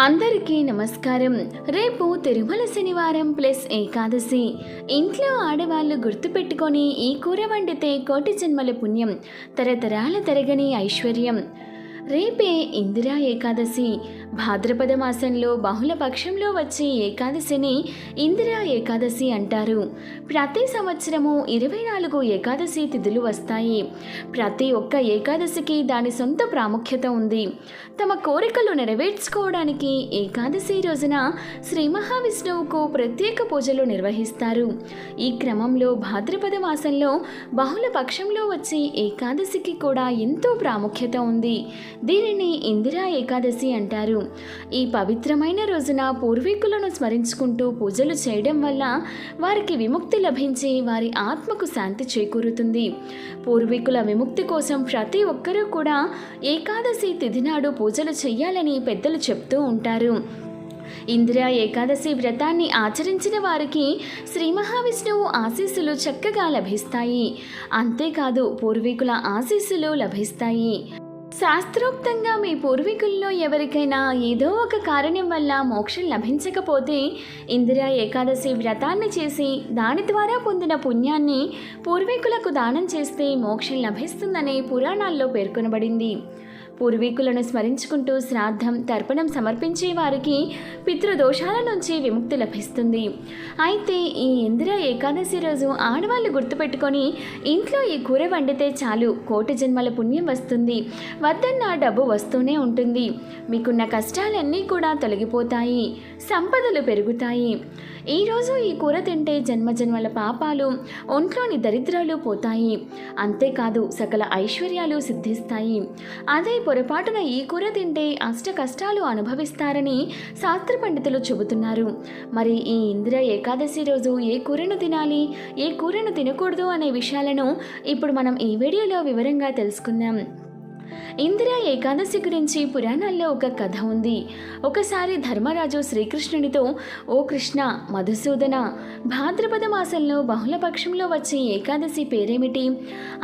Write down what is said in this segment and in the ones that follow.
అందరికీ నమస్కారం. రేపు తిరుమల శనివారం ప్లస్ ఏకాదశి. ఇంట్లో ఆడవాళ్ళు గుర్తుపెట్టుకొని ఈ కూర వండితే కోటి జన్మల పుణ్యం. తరతరాల తరగని ఐశ్వర్యం. రేపే ఇందిరా ఏకాదశి. భాద్రపద మాసంలో బహుళ పక్షంలో వచ్చే ఏకాదశిని ఇందిరా ఏకాదశి అంటారు. ప్రతి సంవత్సరము ఇరవై నాలుగు ఏకాదశి తిథులు వస్తాయి. ప్రతి ఒక్క ఏకాదశికి దాని సొంత ప్రాముఖ్యత ఉంది. తమ కోరికలు నెరవేర్చుకోవడానికి ఏకాదశి రోజున శ్రీ మహావిష్ణువుకు ప్రత్యేక పూజలు నిర్వహిస్తారు. ఈ క్రమంలో భాద్రపద మాసంలో బహుళ పక్షంలో వచ్చే ఏకాదశికి కూడా ఎంతో ప్రాముఖ్యత ఉంది. దీనిని ఇందిరా ఏకాదశి అంటారు. ఈ పవిత్రమైన రోజున పూర్వీకులను స్మరించుకుంటూ పూజలు చేయడం వల్ల వారికి విముక్తి లభించి వారి ఆత్మకు శాంతి చేకూరుతుంది. పూర్వీకుల విముక్తి కోసం ప్రతి ఒక్కరూ కూడా ఏకాదశి తిథినాడు పూజలు చేయాలని పెద్దలు చెప్తూ ఉంటారు. ఇందిరా ఏకాదశి వ్రతాన్ని ఆచరించిన వారికి శ్రీ మహావిష్ణువు ఆశీస్సులు చక్కగా లభిస్తాయి. అంతేకాదు పూర్వీకుల ఆశీస్సులు లభిస్తాయి. శాస్త్రోక్తంగా మీ పూర్వీకుల్లో ఎవరికైనా ఏదో ఒక కారణం వల్ల మోక్షం లభించకపోతే ఇందిరా ఏకాదశి వ్రతాన్ని చేసి దాని ద్వారా పొందిన పుణ్యాన్ని పూర్వీకులకు దానం చేస్తే మోక్షం లభిస్తుందని పురాణాల్లో పేర్కొనబడింది. పూర్వీకులను స్మరించుకుంటూ శ్రాద్ధం తర్పణం సమర్పించే వారికి పితృదోషాల నుంచి విముక్తి లభిస్తుంది. అయితే ఈ ఇందిర ఏకాదశి రోజు ఆడవాళ్ళు గుర్తుపెట్టుకొని ఇంట్లో ఈ కూర వండితే చాలు కోటి జన్మల పుణ్యం వస్తుంది. వద్దన్న డబ్బు వస్తూనే ఉంటుంది. మీకున్న కష్టాలన్నీ కూడా తొలగిపోతాయి సంపదలు పెరుగుతాయి. ఈరోజు ఈ కూర తింటే జన్మజన్మల పాపాలు ఒంట్లోని దరిద్రాలు పోతాయి. అంతేకాదు సకల ఐశ్వర్యాలు సిద్ధిస్తాయి. అదే పొరపాటున ఈ కూర తింటే అష్ట కష్టాలు అనుభవిస్తారని శాస్త్ర పండితులు చెబుతున్నారు. మరి ఈ ఇంద్ర ఏకాదశి రోజు ఏ కూరను తినాలి? ఏ కూరను తినకూడదు అనే విషయాలను ఇప్పుడు మనం ఈ వీడియోలో వివరంగా తెలుసుకుందాం. ఇందిరా ఏకాదశి గురించి పురాణాల్లో ఒక కథ ఉంది. ఒకసారి ధర్మరాజు శ్రీకృష్ణునితో ఓ కృష్ణ మధుసూదన భాద్రపద మాసంలో బహుళపక్షంలో వచ్చే ఏకాదశి పేరేమిటి?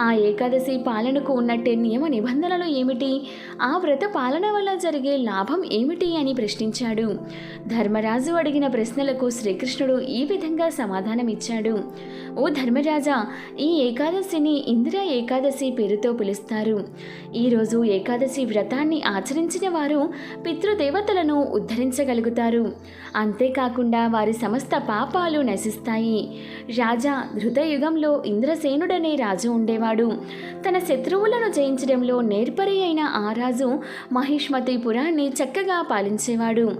ఆ ఏకాదశి పాలనకు ఉన్నట్టే నియమ నిబంధనలు ఏమిటి? ఆ వ్రత పాలన వల్ల జరిగే లాభం ఏమిటి? అని ప్రశ్నించాడు. ధర్మరాజు అడిగిన ప్రశ్నలకు శ్రీకృష్ణుడు ఈ విధంగా సమాధానమిచ్చాడు. ఓ ధర్మరాజా ఈ ఏకాదశిని ఇందిరా ఏకాదశి పేరుతో పిలుస్తారు. ఈరోజు రోజు ఏకాదశి వ్రతాన్ని ఆచరించిన వారు పితృదేవతలను ఉద్ధరించగలుగుతారు. అంతేకాకుండా వారి సమస్త పాపాలు నశిస్తాయి. రాజా ధృతయుగంలో ఇంద్రసేనుడనే రాజు ఉండేవాడు. తన శత్రువులను జయించడంలో నేర్పరి అయిన ఆ రాజు మహిష్మతి పురాన్ని చక్కగా పాలించేవాడు.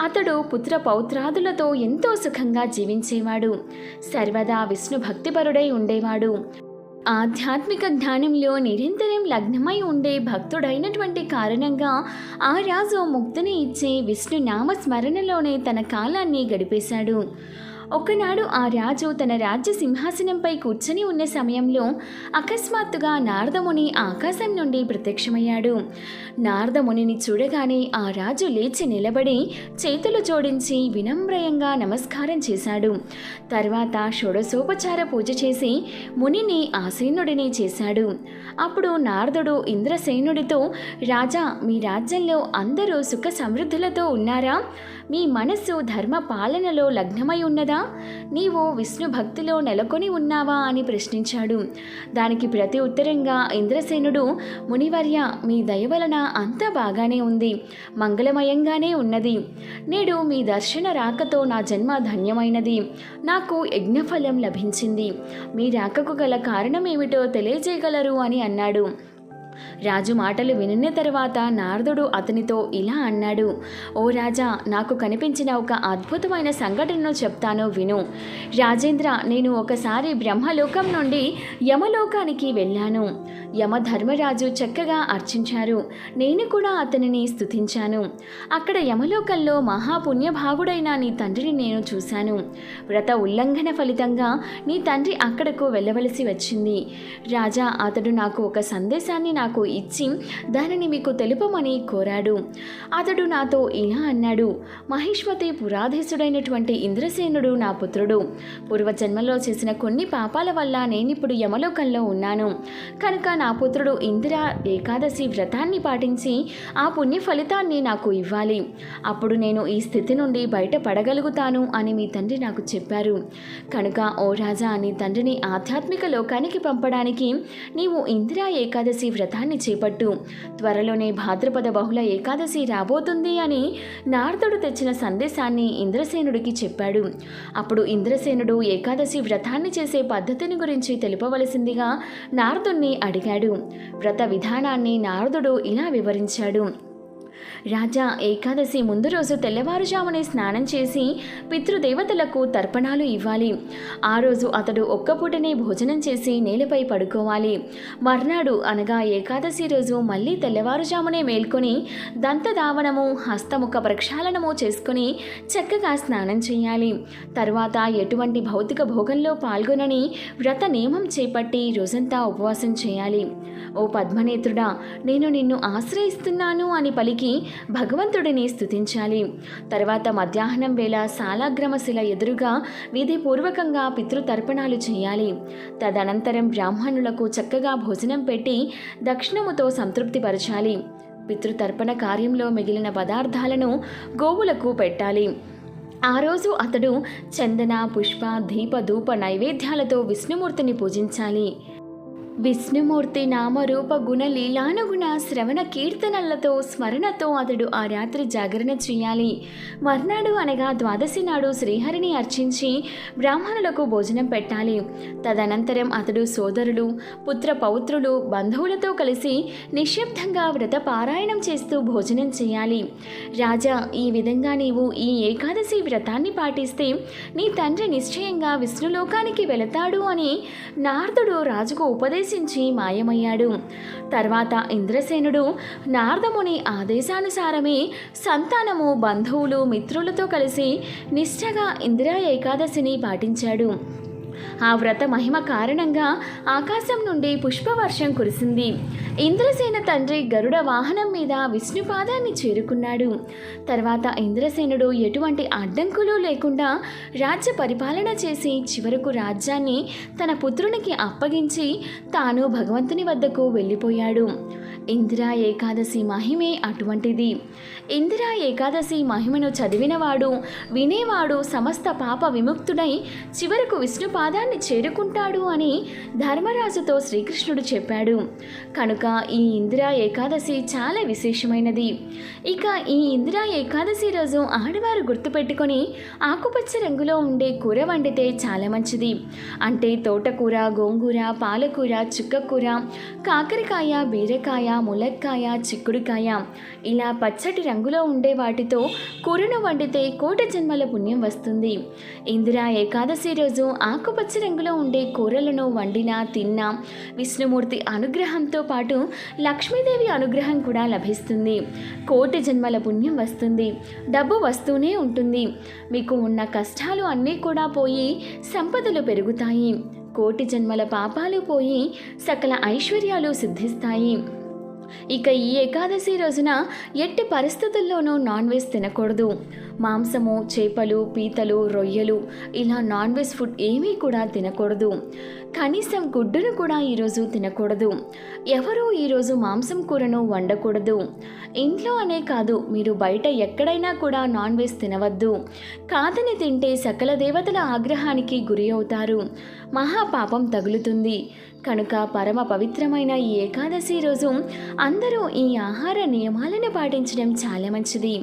అతడు పుత్ర పౌత్రాదులతో ఎంతో సుఖంగా జీవించేవాడు. సర్వదా విష్ణు భక్తిపరుడై ఉండేవాడు. ఆధ్యాత్మిక జ్ఞానంలో నిరంతరం లగ్నమై ఉండే భక్తుడైనటువంటి కారణంగా ఆ రాజు ముక్తిని ఇచ్చే విష్ణు నామస్మరణలోనే తన కాలాన్ని గడిపేశాడు. ఒకనాడు ఆ రాజు తన రాజ్య సింహాసనంపై కూర్చొని ఉన్న సమయంలో అకస్మాత్తుగా నారదముని ఆకాశం నుండి ప్రత్యక్షమయ్యాడు. నారదమునిని చూడగానే ఆ రాజు లేచి నిలబడి చేతులు జోడించి వినమ్రయంగా నమస్కారం చేశాడు. తర్వాత షోడశోపచార పూజ చేసి మునిని ఆసీనుడిని చేశాడు. అప్పుడు నారదుడు ఇంద్రసేనుడితో రాజా మీ రాజ్యంలో అందరూ సుఖ సమృద్ధులతో ఉన్నారా? మీ మనస్సు ధర్మ పాలనలో లగ్నమై ఉన్నదా? నీవు విష్ణు భక్తిలో నెలకొని ఉన్నావా అని ప్రశ్నించాడు. దానికి ప్రతి ఉత్తరంగా ఇంద్రసేనుడు మునివర్య మీ దయ వలన అంతా బాగానే ఉంది మంగళమయంగానే ఉన్నది. నేడు మీ దర్శన రాకతో నా జన్మ ధన్యమైనది. నాకు యజ్ఞఫలం లభించింది. మీ రాకకు గల కారణం ఏమిటో తెలియజేయగలరు అని అన్నాడు. రాజు మాటలు వినిన తర్వాత నారదుడు అతనితో ఇలా అన్నాడు ఓ రాజా నాకు కనిపించిన ఒక అద్భుతమైన సంఘటనను చెప్తాను విను. రాజేంద్ర నేను ఒకసారి బ్రహ్మలోకం నుండి యమలోకానికి వెళ్ళాను. యమధర్మరాజు చక్కగా అర్చించారు. నేను కూడా అతనిని స్తుతించాను. అక్కడ యమలోకంలో మహాపుణ్యభావుడైన నీ తండ్రిని నేను చూశాను. వ్రత ఉల్లంఘన ఫలితంగా నీ తండ్రి అక్కడకు వెళ్ళవలసి వచ్చింది. రాజా అతడు నాకు ఒక సందేశాన్ని నా నాకు ఇచ్చి దానిని మీకు తెలుపమని కోరాడు. అతడు నాతో ఇలా అన్నాడు మహిష్మతి పురాధీసుడైనటువంటి ఇంద్రసేనుడు నా పుత్రుడు. పూర్వజన్మలో చేసిన కొన్ని పాపాల వల్ల నేనిప్పుడు యమలోకంలో ఉన్నాను. కనుక నా పుత్రుడు ఇందిర ఏకాదశి వ్రతాన్ని పాటించి ఆ పుణ్య ఫలితాన్ని నాకు ఇవ్వాలి. అప్పుడు నేను ఈ స్థితి నుండి బయటపడగలుగుతాను అని మీ తండ్రి నాకు చెప్పారు. కనుక ఓ రాజా నీ తండ్రిని ఆధ్యాత్మిక లోకానికి పంపడానికి నీవు ఇందిరా ఏకాదశి వ్రతాన్ని చేపట్టు. త్వరలోనే భాద్రపద బహుళ ఏకాదశి రాబోతుంది అని నారదుడు తెచ్చిన సందేశాన్ని ఇంద్రసేనుడికి చెప్పాడు. అప్పుడు ఇంద్రసేనుడు ఏకాదశి వ్రతాన్ని చేసే పద్ధతిని గురించి తెలుపవలసిందిగా నారదుణ్ణి అడిగాడు. వ్రత విధానాన్ని నారదుడు ఇలా వివరించాడు. రాజా ఏకాదశి ముందు రోజు తెల్లవారుజామునే స్నానం చేసి పితృదేవతలకు తర్పణాలు ఇవ్వాలి. ఆ రోజు అతడు ఒక్కపూటనే భోజనం చేసి నేలపై పడుకోవాలి. మర్నాడు అనగా ఏకాదశి రోజు మళ్ళీ తెల్లవారుజామునే మేల్కొని దంతధావనము హస్తముఖ ప్రక్షాళనము చేసుకుని చక్కగా స్నానం చేయాలి. తర్వాత ఎటువంటి భౌతిక భోగంలో పాల్గొనని వ్రత నియమం చేపట్టి రోజంతా ఉపవాసం చేయాలి. ఓ పద్మనేత్రుడా నేను నిన్ను ఆశ్రయిస్తున్నాను అని పలికి భగవంతుడిని స్తుతించాలి. తర్వాత మధ్యాహ్నం వేళ సాలాగ్రమశిల ఎదురుగా విధిపూర్వకంగా పితృతర్పణాలు చేయాలి. తదనంతరం బ్రాహ్మణులకు చక్కగా భోజనం పెట్టి దక్షిణముతో సంతృప్తిపరచాలి. పితృతర్పణ కార్యంలో మిగిలిన పదార్థాలను గోవులకు పెట్టాలి. ఆ రోజు అతడు చందన పుష్ప దీప ధూప నైవేద్యాలతో విష్ణుమూర్తిని పూజించాలి. విష్ణుమూర్తి నామరూప గుణ లీలానుగుణ శ్రవణ కీర్తనలతో స్మరణతో అతడు ఆ రాత్రి జాగరణ చేయాలి. మర్నాడు అనగా ద్వాదశి నాడు శ్రీహరిని అర్చించి బ్రాహ్మణులకు భోజనం పెట్టాలి. తదనంతరం అతడు సోదరులు పుత్ర పౌత్రులు బంధువులతో కలిసి నిశ్శబ్దంగా వ్రత పారాయణం చేస్తూ భోజనం చేయాలి. రాజా ఈ విధంగా నీవు ఈ ఏకాదశి వ్రతాన్ని పాటిస్తే నీ తండ్రి నిశ్చయంగా విష్ణులోకానికి వెళతాడు అని నారదుడు రాజుకు ఉద్దేశించి మాయమయ్యాడు. తర్వాత ఇంద్రసేనుడు నారదముని ఆదేశానుసారమే సంతానము బంధువులు మిత్రులతో కలిసి నిష్ఠగా ఇందిరా ఏకాదశిని పాటించాడు. ఆ వ్రత మహిమ కారణంగా ఆకాశం నుండి పుష్పవర్షం కురిసింది. ఇంద్రసేన తండ్రి గరుడ వాహనం మీద విష్ణుపాదాన్ని చేరుకున్నాడు. తర్వాత ఇంద్రసేనుడు ఎటువంటి అడ్డంకులు లేకుండా రాజ్య పరిపాలన చేసి చివరకు రాజ్యాన్ని తన పుత్రునికి అప్పగించి తాను భగవంతుని వద్దకు వెళ్ళిపోయాడు. ఇందిరా ఏకాదశి మహిమే అటువంటిది. ఇందిరా ఏకాదశి మహిమను చదివినవాడు వినేవాడు సమస్త పాప విముక్తుడై చివరకు విష్ణు పాదాన్ని చేరుకుంటాడు అని ధర్మరాజుతో శ్రీకృష్ణుడు చెప్పాడు. కనుక ఈ ఇందిరా ఏకాదశి చాలా విశేషమైనది. ఇక ఈ ఇందిరా ఏకాదశి రోజు ఆడవారు గుర్తుపెట్టుకొని ఆకుపచ్చ రంగులో ఉండే కూర వండితే చాలా మంచిది. అంటే తోటకూర గోంగూర పాలకూర చుక్కకూర కాకరకాయ బీరకాయ ములక్కాయ చిక్కుడుకాయ. ఇలా పచ్చటి రంగులో ఉండే వాటితో కూరను వండితే కోట జన్మల పుణ్యం వస్తుంది. ఇందిరా ఏకాదశి రోజు ఆకుపచ్చ రంగులో ఉండే కూరలను వండినా తిన్నా విష్ణుమూర్తి అనుగ్రహంతో పాటు లక్ష్మీదేవి అనుగ్రహం కూడా లభిస్తుంది. కోటి జన్మల పుణ్యం వస్తుంది. డబ్బు వస్తూనే ఉంటుంది. మీకు ఉన్న కష్టాలు అన్నీ కూడా పోయి సంపదలు పెరుగుతాయి. కోటి జన్మల పాపాలు పోయి సకల ఐశ్వర్యాలు సిద్ధిస్తాయి. ఇక ఈ ఏకాదశి రోజున ఎట్టి పరిస్థితుల్లోనూ నాన్ వెజ్ తినకూడదు. మాంసము చేపలు పీతలు రొయ్యలు ఇలా నాన్ వెజ్ ఫుడ్ ఏమీ కూడా తినకూడదు. కనీసం గుడ్డును కూడా ఈరోజు తినకూడదు. ఎవరూ ఈరోజు మాంసం కూరను వండకూడదు. ఇంట్లో అనే కాదు మీరు బయట ఎక్కడైనా కూడా నాన్ వెజ్ తినవద్దు. కాదని తింటే సకల దేవతల ఆగ్రహానికి గురి అవుతారు. మహాపాపం తగులుతుంది. కనుక పరమ పవిత్రమైన ఈ ఏకాదశి రోజు అందరూ ఈ ఆహార నియమాలను పాటించడం చాలా మంచిది.